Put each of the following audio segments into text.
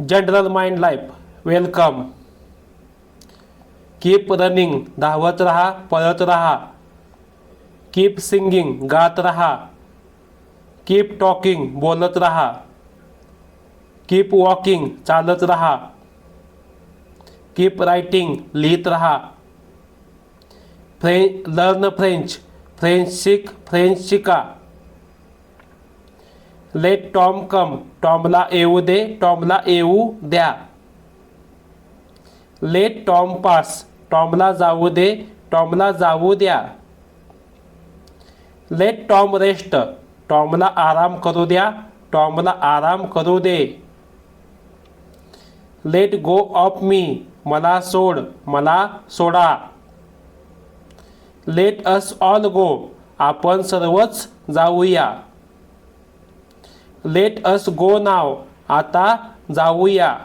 General mind life welcome. Keep running, धावत राहा, पळत राहा। कीप सिंगिंग, गात राहा। कीप टॉकिंग, बोलत राहा। कीप वॉकिंग, चालत राहा। कीप रायटिंग लिहित राहा। फ्रे, लर्न फ्रेंच फ्रेंच शिक, फ्रेंच शिका। लेट टॉम कम टॉमला येऊ दे. टॉमला येऊ द्या. लेट टॉम पास टॉमला जाऊ दे. टॉमला जाऊ द्या. लेट टॉम रेस्ट टॉमला आराम करू द्या. टॉमला आराम करू दे. लेट गो ऑफ मी मला सोड. मला सोडा. लेट अस ऑल गो आपण सर्वच जाऊया. लेट अस गो नाव आता जाऊया.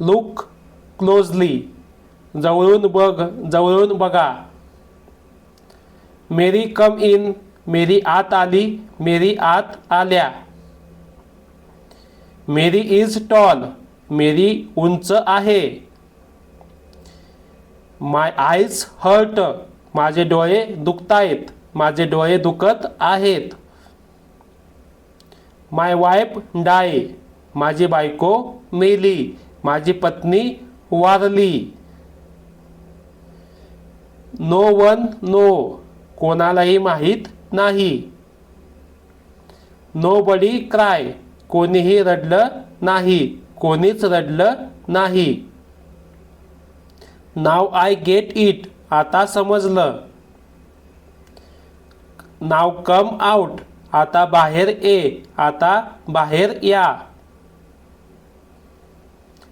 लुक क्लोजली जवळून बघ जवळून बघा. मेरी कम इन मेरी आत आली. मेरी आत आल्या. मेरी इज टॉल मेरी उंच आहे. माय आईज हर्ट माझे डोळे दुखतायत. माझे डोळे दुखत आहेत. माय वाईफ डाय माझी बायको मेली. माझी पत्नी वारली. नो वन नो कोणालाही माहीत नाही. नो बडी क्राय कोणीही रडलं नाही. कोणीच रडलं नाही. नाव आय गेट इट आता समजलं. नाव कम आउट आता बाहेर ये आता बाहेर या.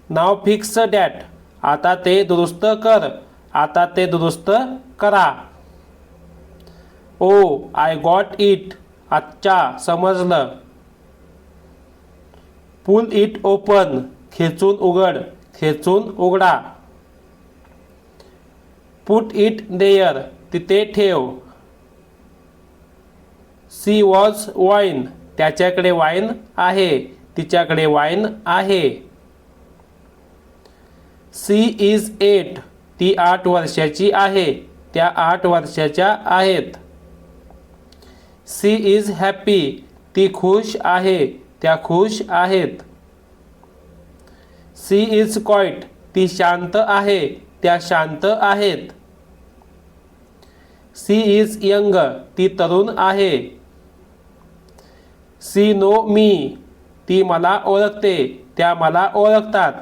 नाव फिक्स डॅट आता ते दुरुस्त कर. आता ते दुरुस्त करा. ओ आय गॉट इट आजच्या समजलं. पुल इट ओपन खेचून उघड. खेचून उघडा. पुट इट देयर तिथे ठेव. She was wine. त्याच्याकडे वाईन आहे तिच्याकडे वाईन आहे. She is eight. ती आठ वर्षाची आहे त्या आठ वर्षाच्या आहेत. She is happy. ती खुश आहे त्या खुश आहेत. She is quiet. ती शांत आहे त्या शांत आहेत. She is young. ती तरुण आहे सी नो मी. ती मला ओळखते त्या मला ओळखतात.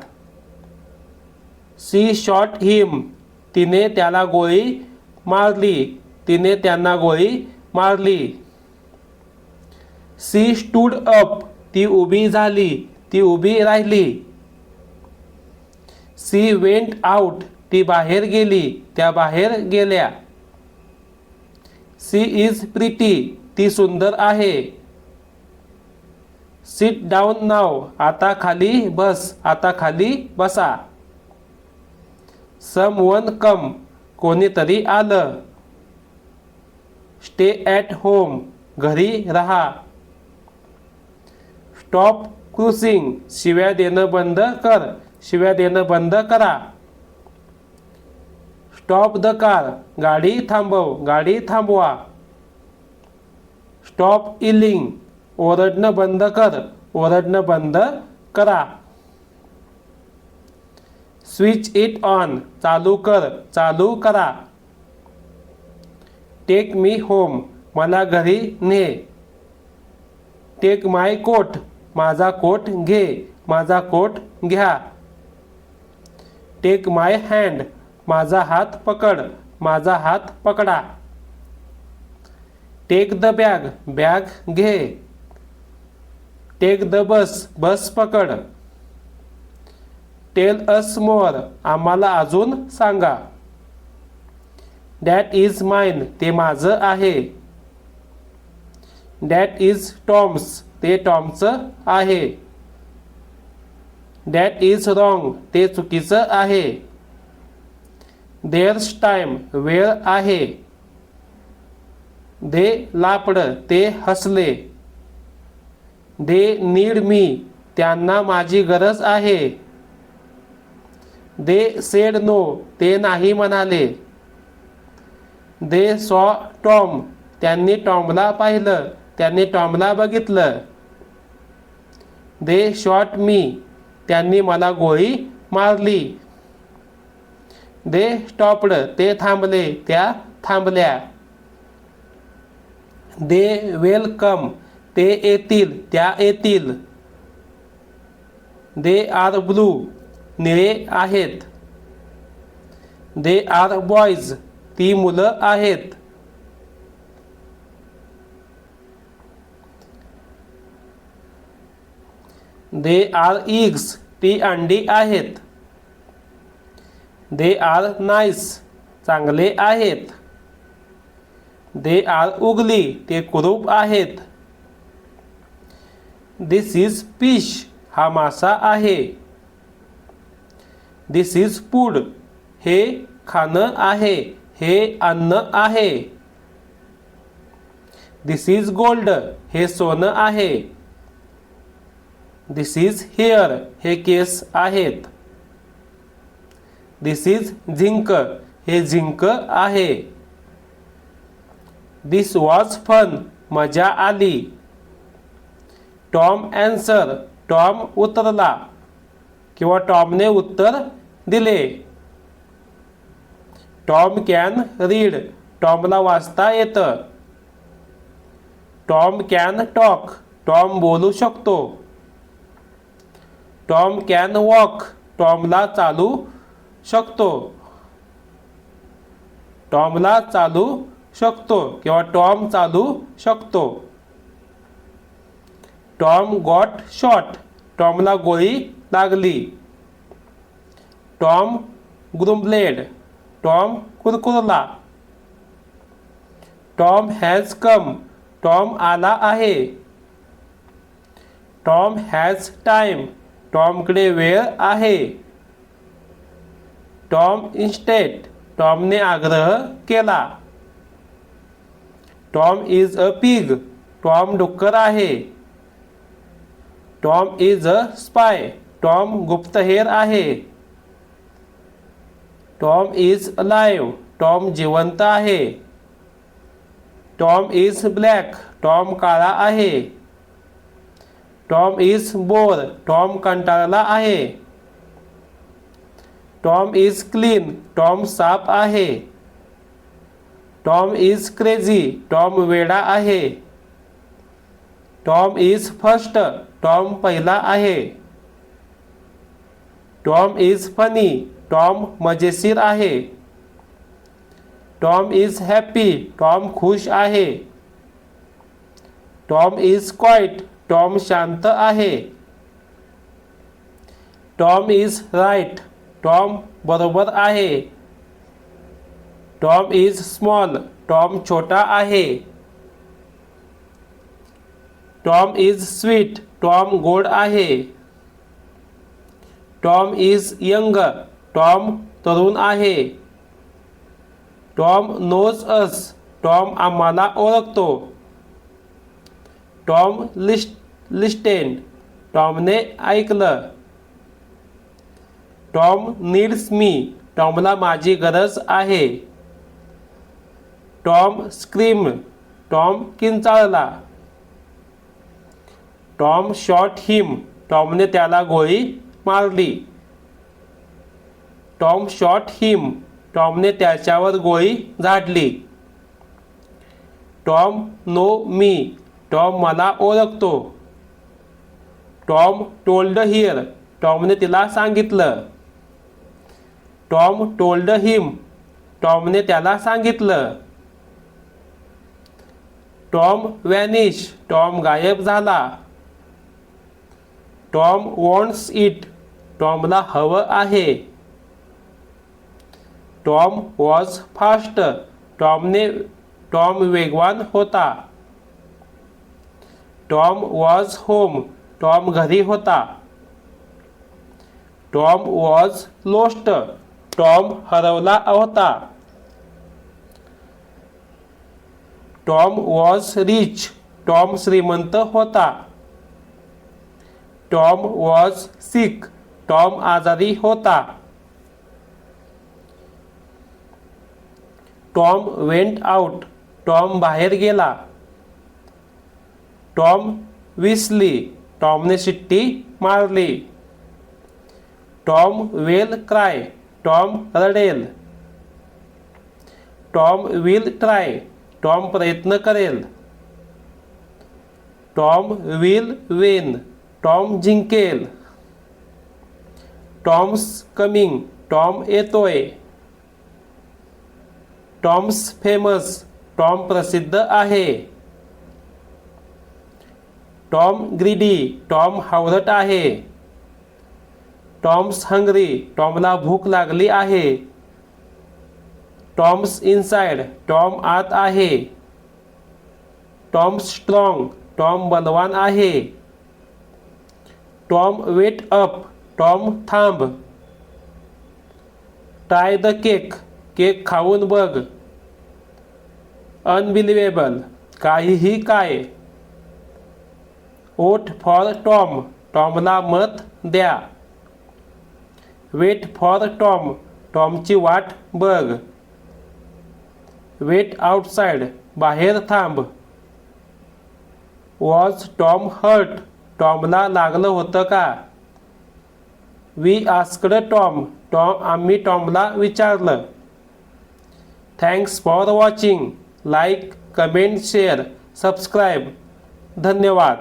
She shot him. तिने त्याला गोळी मारली तिने त्यांना गोळी मारली. She stood up. ती उभी झाली ती उभी राहिली. She went out. ती बाहेर गेली त्या बाहेर गेल्या. She is pretty. ती सुंदर आहे. सिट डाऊन नाव आता खाली बस. आता खाली बसा. सम वन कम कोणीतरी आलं. स्टे ॲट होम घरी राहा. स्टॉप क्रुसिंग शिव्या देणं बंद कर. शिव्या देणं बंद करा. स्टॉप द कार गाडी थांबव. गाडी थांबवा. स्टॉप इलिंग ओरडणं बंद कर ओरडणं बंद करा. स्विच इट ऑन चालू कर चालू करा. टेक मी होम मला घरी ने. टेक माय कोट माझा कोट घे माझा कोट घ्या. टेक माय हँड माझा हात पकड माझा हात पकडा. टेक द बॅग बॅग घे. टेक द बस बस पकड. टेल अस मोर आम्हाला अजून सांगा. डॅट इज माइन ते माझं आहे. डॅट इज टॉम्स ते टॉमचं आहे. डॅट इज रॉंग ते चुकीचं आहे. देअर्स टाईम वेळ आहे. दे लापड. ते हसले. दे नीड मी त्यांना माझी गरज आहे. दे सेड नो ते नाही म्हणाले. दे सॉ टॉम त्यांनी टॉमला पाहिलं त्यांनी टॉमला बघितलं. दे शॉट मी त्यांनी मला गोळी मारली. दे स्टॉपड ते थांबले त्या थांबल्या. दे वेलकम ते येतील त्या येतील. दे आर ब्लू निळे आहेत. दे आर बॉयज ती मुलं आहेत. दे आर इग्स ती अंडी आहेत. दे आर नाईस चांगले आहेत. दे आर उगली ते कुरूप आहेत. दिस इज फिश हा मासा आहे. दिस इज फूड हे खाणं आहे. हे अन्न आहे. दिस इज गोल्ड हे सोनं आहे. दिस इज हेअर हे केस आहेत. दिस इज झिंक हे झिंक आहे. दिस वॉज फन मजा आली. टॉम ॲन्सर टॉम उतरला किंवा टॉमने उत्तर दिले. टॉम कॅन रीड टॉमला वाचता येतं. टॉम कॅन टॉक टॉम बोलू शकतो. टॉम कॅन वॉक टॉमला चालू शकतो. टॉमला चालू शकतो किंवा टॉम चालू शकतो. Tom got shot. टॉमला गोळी लागली. Tom grumbled Tom कुरकुरला. Tom has come. Tom आला आहे. टॉम हॅज टाईम टॉमकडे वेळ आहे. टॉम इन्स्टेट टॉमने आग्रह केला. Tom is a pig. Tom डुक्कर आहे. Tom is a spy. Tom गुप्तहेर आहे. Tom is alive. टॉम जिवंत आहे. Tom is black. टॉम काळा आहे. Tom is bored. टॉम कंटाळला आहे. Tom is clean. टॉम साफ आहे. Tom is crazy. टॉम वेडा आहे. टॉम इज़ फ़र्स्ट, टॉम पहिला आहे. टॉम इज़ फनी, टॉम मजेशीर आहे. टॉम इज़ हॅपी टॉम खुश आहे. टॉम इज़ क्वाईट टॉम शांत आहे. टॉम इज़ राईट टॉम बरोबर आहे. टॉम इज़ स्मॉल, टॉम छोटा आहे. टॉम इज स्वीट टॉम गोड आहे. टॉम इज यंग टॉम तरुण आहे. टॉम नोज अस टॉम आम्हाला ओळखतो. टॉम लिस्ट लिस्टेन टॉमने ऐकलं. टॉम नीड्स मी टॉमला माझी गरज आहे. Tom scream Tom किंचाळला. Tom shot him. टॉमने त्याला गोळी मारली. Tom shot him. टॉमने त्याच्यावर गोळी झाडली. Tom know me. टॉम मला ओळखतो. टॉम टोल्ड हिअर टॉमने तिला सांगितलं. टॉम टोल्ड हिम. टॉमने त्याला सांगितलं. टॉम वॅनिश टॉम गायब झाला. Tom wants it. टॉमला हवं आहे. Tom was fast. टॉमने टॉम वेगवान होता. Tom was home. टॉम घरी होता. Tom was lost. टॉम हरवला होता. Tom was rich. टॉम श्रीमंत होता. Tom was sick. टॉम आजारी होता. Tom went out. टॉम बाहेर गेला. टॉम विसली. टॉमने शिट्टी मारली. Tom will cry. Tom रडेल. Tom will try. Tom प्रयत्न करेल. Tom will win. टॉम जिंकेल, टॉम्स कमिंग, टॉम येतोय टॉम्स फ़ेमस, टॉम प्रसिद्ध आहे. टॉम ग्रीडी, टॉम हावरट आहे. टॉम्स हंगरी, टॉमला भूक लागली आहे. टॉम्स इनसाइड, टॉम आत आहे. टॉम स्ट्रॉंग, टॉम बलवान आहे. टॉम वेट अप टॉम थांब ट्राय द केक केक खाऊन बघ. अनबिलिवेबल काहीही काय. ओट फॉर टॉम टॉमला मत द्या. वेट फॉर टॉम टॉमची वाट बघ. वेट आउटसाइड बाहेर थांब. वॉज टॉम हर्ट टॉमला लागलं होतं का? We asked Tom. टॉम आम्ही टॉमला विचारलं. Thanks for watching. Like comment share subscribe. धन्यवाद.